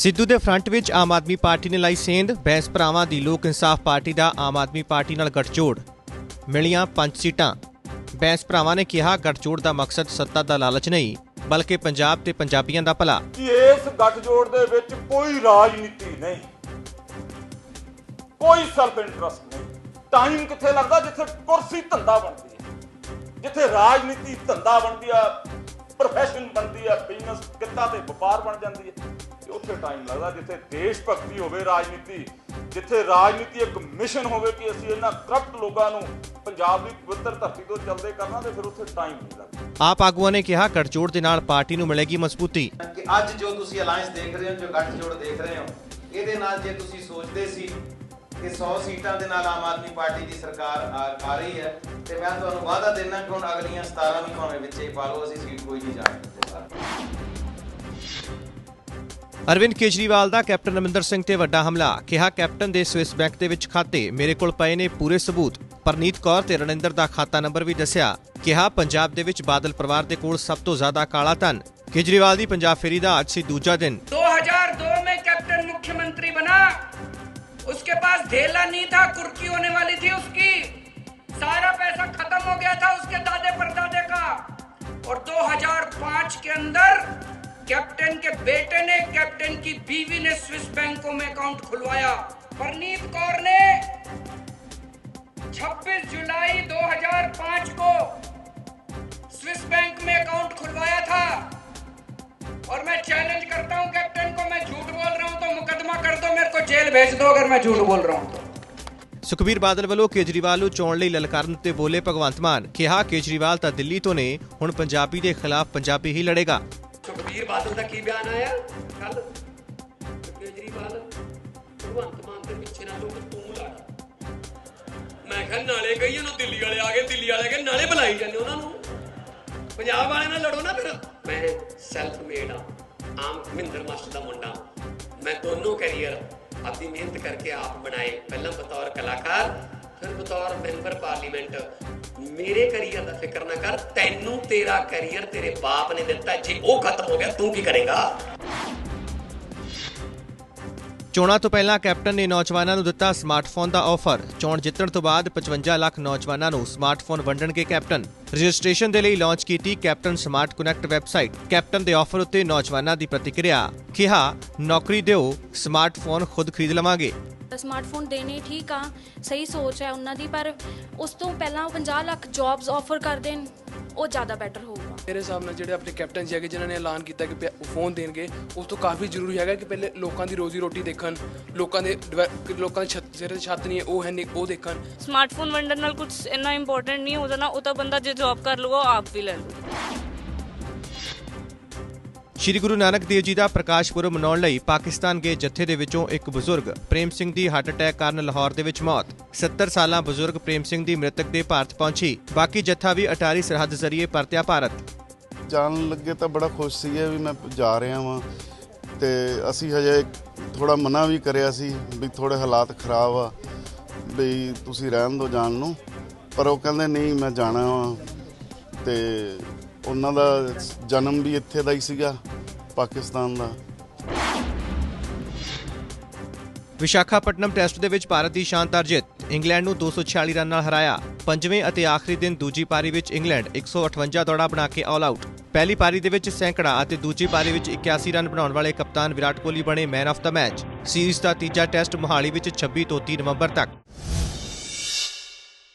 ਸਿੱਧੂ ਦੇ ਫਰੰਟ ਵਿੱਚ ਆਮ ਆਦਮੀ ਪਾਰਟੀ ਨੇ ਲਾਈ ਸੇਂਧ ਬੈਂਸ ਭਰਾਵਾਂ ਦੀ ਲੋਕ ਇਨਸਾਫ ਪਾਰਟੀ ਦਾ ਆਮ ਆਦਮੀ ਪਾਰਟੀ ਨਾਲ ਗੱਠਜੋੜ। ਮਿਲੀਆਂ ਪੰਜ ਸੀਟਾਂ। ਬੈਂਸ ਭਰਾਵਾਂ ਨੇ ਕਿਹਾ, ਗੱਠਜੋੜ ਦਾ ਮਕਸਦ ਸੱਤਾ ਦਾ ਲਾਲਚ ਨਹੀਂ, ਬਲਕਿ ਪੰਜਾਬ ਤੇ ਪੰਜਾਬੀਆਂ ਦਾ ਭਲਾ। ਇਸ ਗੱਠਜੋੜ ਦੇ ਵਿੱਚ ਕੋਈ ਰਾਜਨੀਤੀ ਨਹੀਂ, ਕੋਈ ਸੈਲਫ ਇੰਟਰਸਟ ਨਹੀਂ। ਟਾਈਮ ਕਿੱਥੇ ਲੱਗਦਾ ਜਿੱਥੇ ਕੁਰਸੀ ਧੰਦਾ ਬਣਦੀ ਹੈ, ਜਿੱਥੇ ਰਾਜਨੀਤੀ ਧੰਦਾ ਬਣਦੀ ਆ ਪ੍ਰੋਫੈਸ਼ਨ ਬਣਦੀ ਆ ਬਿਜ਼ਨਸ ਕਿੱਤਾ ਤੇ ਵਪਾਰ ਬਣ ਜਾਂਦੀ ਹੈ ਤੇ ਉੱਥੇ ਟਾਈਮ ਲੱਗਦਾ ਜਿੱਥੇ ਦੇਸ਼ ਭਗਤੀ ਹੋਵੇ ਰਾਜਨੀਤੀ ਜਿੱਥੇ ਰਾਜਨੀਤੀ ਇੱਕ ਮਿਸ਼ਨ ਹੋਵੇ ਕਿ ਅਸੀਂ ਇਹਨਾਂ ਕਰਪਟ ਲੋਕਾਂ ਨੂੰ ਪੰਜਾਬ ਦੀ ਪਵਿੱਤਰ ਧਰਤੀ ਤੋਂ ਚੱਲਦੇ ਕਰਨਾ ਤੇ ਫਿਰ ਉੱਥੇ ਟਾਈਮ ਨਹੀਂ ਲੱਗਦਾ। ਆਪ ਆਗੂਆਂ ਨੇ ਕਿਹਾ ਗੱਠਜੋੜ ਦੇ ਨਾਲ ਪਾਰਟੀ ਨੂੰ ਮਿਲੇਗੀ ਮਜ਼ਬੂਤੀ। ਕਿ ਅੱਜ ਜੋ ਤੁਸੀਂ ਅਲਾਈਅੰਸ ਦੇਖ ਰਹੇ ਹੋ ਜੋ ਗੱਠਜੋੜ ਦੇਖ ਰਹੇ ਹੋ ਇਹਦੇ ਨਾਲ ਜੇ ਤੁਸੀਂ ਸੋਚਦੇ ਸੀ ਕਿ 100 ਸੀਟਾਂ ਦੇ ਨਾਲ ਆਮ ਆਦਮੀ ਪਾਰਟੀ ਦੀ ਸਰਕਾਰ ਆ ਰਹੀ ਹੈ ਤੇ ਮੈਂ ਤੁਹਾਨੂੰ ਵਾਅਦਾ ਦਿੰਦਾ ਕਿ ਹੁਣ ਅਗਲੀਆਂ 17 ਮਹੀਨਿਆਂ ਵਿੱਚ ਇਹ ਪਾ ਅਸੀਂ ਸੀਟ ਕੋਈ ਨਹੀਂ ਜਾਣ ਦਿੱਤੇ। ਅਰਵਿੰਦ ਕੇਜਰੀਵਾਲ ਦਾ ਕੈਪਟਨ ਅਮਰਿੰਦਰ ਸਿੰਘ ਤੇ ਵੱਡਾ ਹਮਲਾ। ਕਿਹਾ ਕੈਪਟਨ ਦੇ ਸਵਿਸ ਬੈਂਕ ਦੇ ਵਿੱਚ ਖਾਤੇ ਮੇਰੇ ਕੋਲ ਪਏ ਨੇ ਪੂਰੇ ਸਬੂਤ। ਪਰਨੀਤ ਕੌਰ ਤੇ ਰਣਿੰਦਰ ਦਾ ਖਾਤਾ ਨੰਬਰ ਵੀ ਦੱਸਿਆ। ਕਿਹਾ ਪੰਜਾਬ ਦੇ ਵਿੱਚ ਬਾਦਲ ਪਰਿਵਾਰ ਦੇ ਕੋਲ ਸਭ ਤੋਂ ਜ਼ਿਆਦਾ ਕਾਲਾ ਧਨ। ਕੇਜਰੀਵਾਲ ਦੀ ਪੰਜਾਬ ਫੇਰੀ ਦਾ ਅੱਜ ਸੀ ਦੂਜਾ ਦਿਨ। 2002 ਵਿੱਚ ਕੈਪਟਨ ਮੁੱਖ ਮੰਤਰੀ ਬਣਾ। उसके पास ढेला नहीं था, कुर्की होने वाली थी उसकी। सारा पैसा खत्म हो गया था उसके दादे परदादे का। और 2005 के अंदर कैप्टन के बेटे ने, कैप्टन की बीवी ने स्विस बैंकों में अकाउंट खुलवाया। परनीत कौर ने 26 जुलाई 2005 दो मेरे को जेल भेज दो अगर मैं झूठ बोल रहा हूं तो ਸੁਖਬੀਰ ਬਾਦਲ ਵੱਲੋਂ ਕੇਜਰੀਵਾਲ ਨੂੰ ਚੋਣ ਲਈ ਲਲਕਾਰਨ ਤੇ ਬੋਲੇ ਭਗਵੰਤ ਮਾਨ ਕਿਹਾ ਕੇਜਰੀਵਾਲ ਤਾਂ ਦਿੱਲੀ ਤੋਂ ਨੇ ਹੁਣ ਪੰਜਾਬੀ ਦੇ ਖਿਲਾਫ ਪੰਜਾਬੀ ਹੀ ਲੜੇਗਾ ਸੁਖਬੀਰ ਬਾਦਲ ਦਾ ਕੀ ਬਿਆਨ ਆਇਆ ਕੱਲ ਕੇਜਰੀਵਾਲ ਭਗਵੰਤ ਮਾਨ ਦੇ ਪਿੱਛੇ ਨਾ ਲੋਕ ਤੂੰ ਲਾ ਮੈਂ ਕਿਹਾ ਨਾਲੇ ਗਈ ਉਹਨੂੰ ਦਿੱਲੀ ਵਾਲੇ ਆ ਗਏ ਦਿੱਲੀ ਵਾਲੇ ਗਏ ਨਾਲੇ ਬੁਲਾਈ ਜਾਂਦੇ ਉਹਨਾਂ ਨੂੰ ਪੰਜਾਬ ਵਾਲੇ ਨਾਲ ਲੜੋ ਨਾ ਫਿਰ ਮੈਂ ਸੈਲਫ ਮੇਡ ਆ ਆਮ ਮਹਿੰਦਰ ਮਾਸਟਰ ਦਾ ਮੁੰਡਾ ਮੈਂ ਦੋਨੋਂ ਕੈਰੀਅਰ ਆਪਣੀ ਮਿਹਨਤ ਕਰਕੇ ਆਪ ਬਣਾਏ। ਪਹਿਲਾਂ ਬਤੌਰ ਕਲਾਕਾਰ, ਫਿਰ ਬਤੌਰ ਮੈਂਬਰ ਪਾਰਲੀਮੈਂਟ। ਮੇਰੇ ਕੈਰੀਅਰ ਦਾ ਫਿਕਰ ਨਾ ਕਰ, ਤੈਨੂੰ ਤੇਰਾ ਕੈਰੀਅਰ ਤੇਰੇ ਬਾਪ ਨੇ ਦਿੱਤਾ। ਜੇ ਉਹ ਖਤਮ ਹੋ ਗਿਆ, ਤੂੰ ਕੀ ਕਰੇਗਾ? ਚੋਣਾਂ ਤੋਂ ਪਹਿਲਾਂ ਕੈਪਟਨ ਨੇ ਨੌਜਵਾਨਾਂ ਨੂੰ ਦਿੱਤਾ ਸਮਾਰਟਫੋਨ ਦਾ ਆਫਰ। ਚੋਣ ਜਿੱਤਣ ਤੋਂ ਬਾਅਦ 55 ਲੱਖ ਨੌਜਵਾਨਾਂ ਨੂੰ ਸਮਾਰਟਫੋਨ ਵੰਡਣਗੇ ਕੈਪਟਨ। ਰਜਿਸਟ੍ਰੇਸ਼ਨ ਦੇ ਲਈ ਲਾਂਚ ਕੀਤੀ captain smart connect website. Captain ਦੇ ਆਫਰ ਉੱਤੇ ਨੌਜਵਾਨਾਂ ਦੀ ਪ੍ਰਤੀਕਿਰਿਆ, ਕਿਹਾ, ਨੌਕਰੀ ਦਿਓ, ਸਮਾਰਟਫੋਨ ਖੁਦ ਖਰੀਦ ਲਵਾਂਗੇ। ਸਮਾਰਟਫੋਨ ਦੇਣੇ ਠੀਕ ਆ, ਸਹੀ ਸੋਚ ਹੈ ਉਹਨਾਂ ਦੀ, ਪਰ ਉਸ ਤੋਂ ਪਹਿਲਾਂ 50 ਲੱਖ ਜੌਬਸ ਆਫਰ ਕਰ ਦੇਣ, ਉਹ ਜ਼ਿਆਦਾ ਬੈਟਰ ਹੋਊਗਾ। ਮੇਰੇ ਹਿਸਾਬ ਨਾਲ ਜਿਹੜੇ ਆਪਣੇ ਕੈਪਟਨ ਜੀ ਹੈਗੇ, ਜਿਨ੍ਹਾਂ ਨੇ ਐਲਾਨ ਕੀਤਾ ਕਿ ਪਿਆ- ਫੋਨ ਦੇਣਗੇ, ਉਸ ਤੋਂ ਕਾਫੀ ਜ਼ਰੂਰੀ ਹੈਗਾ ਕਿ ਪਹਿਲੇ ਲੋਕਾਂ ਦੀ ਰੋਜ਼ੀ ਰੋਟੀ ਦੇਖਣ, ਲੋਕਾਂ ਦੇ ਡਿਵੈ- ਲੋਕਾਂ ਦੇ ਛੱਤ ਸਿਰ ਤੇ ਛੱਤ ਨਹੀਂ ਹੈ ਉਹ ਹੈ ਨਹੀਂ ਉਹ ਦੇਖਣ। ਸਮਾਰਟਫੋਨ ਵੰਡਣ ਨਾਲ ਕੁਝ ਇੰਨਾ ਇੰਪੋਰਟੈਂਟ ਨਹੀਂ ਹੋ ਜਾਣਾ, ਉਹ ਤਾਂ ਬੰਦਾ ਜੇ ਜੌਬ ਕਰ ਲੂਗਾ ਉਹ ਆਪ ਵੀ ਲੈ ਲੂਗਾ ਸ਼੍ਰੀ ਗੁਰੂ ਨਾਨਕ ਦੇਵ ਜੀ ਦਾ ਪ੍ਰਕਾਸ਼ ਪੁਰਬ ਮਨਾਉਣ ਲਈ ਪਾਕਿਸਤਾਨ ਗਏ ਜਥੇ ਦੇ ਵਿੱਚੋਂ ਇੱਕ ਬਜ਼ੁਰਗ ਪ੍ਰੇਮ ਸਿੰਘ ਦੀ ਹਾਰਟ ਅਟੈਕ ਕਾਰਨ ਲਾਹੌਰ ਦੇ ਵਿੱਚ ਮੌਤ। 70 ਸਾਲਾਂ ਬਜ਼ੁਰਗ ਪ੍ਰੇਮ ਸਿੰਘ ਦੀ ਮ੍ਰਿਤਕ ਦੇ ਭਾਰਤ ਪਹੁੰਚੀ। ਬਾਕੀ ਜਥਾ ਵੀ ਅਟਾਰੀ ਸਰਹੱਦ ਜ਼ਰੀਏ ਪਰਤਿਆ ਭਾਰਤ। ਜਾਣ ਲੱਗੇ ਤਾਂ ਬੜਾ ਖੁਸ਼ ਸੀ ਵੀ ਮੈਂ ਜਾ ਰਿਹਾ ਵਾਂ ਤੇ ਅਸੀਂ ਹਜੇ ਥੋੜਾ ਮਨਾ ਵੀ ਕਰਿਆ ਸੀ ਵੀ ਥੋੜੇ ਹਾਲਾਤ ਖਰਾਬ ਆ ਵੀ ਤੁਸੀਂ ਰਹਿਣ ਦਿਓ ਜਾਣ ਨੂੰ। ਪਰ ਉਹ ਕਹਿੰਦੇ, ਨਹੀਂ, ਮੈਂ ਜਾਣਾ ਵਾਂ। ਤੇ ਉਹਨਾਂ ਦਾ ਜਨਮ ਵੀ ਇੱਥੇ ਦਾ ਹੀ ਸੀਗਾ, ਪਾਕਿਸਤਾਨ ਦਾ। ਵਿਸ਼ਾਖਾਪਟਨਮ ਟੈਸਟ ਦੇ ਵਿੱਚ ਭਾਰਤ ਦੀ ਸ਼ਾਨਦਾਰ ਜਿੱਤ, ਇੰਗਲੈਂਡ ਨੂੰ 246 ਰਨ ਨਾਲ ਹਰਾਇਆ। ਪੰਜਵੇਂ ਅਤੇ ਆਖਰੀ ਦਿਨ ਦੂਜੀ ਪਾਰੀ ਵਿੱਚ ਇੰਗਲੈਂਡ 158 ਦੌੜਾ ਬਣਾ ਕੇ ਆਲ ਆਊਟ ਪਹਿਲੀ ਪਾਰੀ ਦੇ ਵਿੱਚ ਸੈਂਕੜਾ ਅਤੇ ਦੂਜੀ ਪਾਰੀ ਵਿੱਚ 81 ਰਨ ਬਣਾਉਣ ਵਾਲੇ ਕਪਤਾਨ ਵਿਰਾਟ ਕੋਹਲੀ ਬਣੇ man of the match series ਦਾ ਤੀਜਾ ਟੈਸਟ ਮੋਹਾਲੀ ਵਿੱਚ 26 ਤੋਂ 30 ਨਵੰਬਰ ਤੱਕ।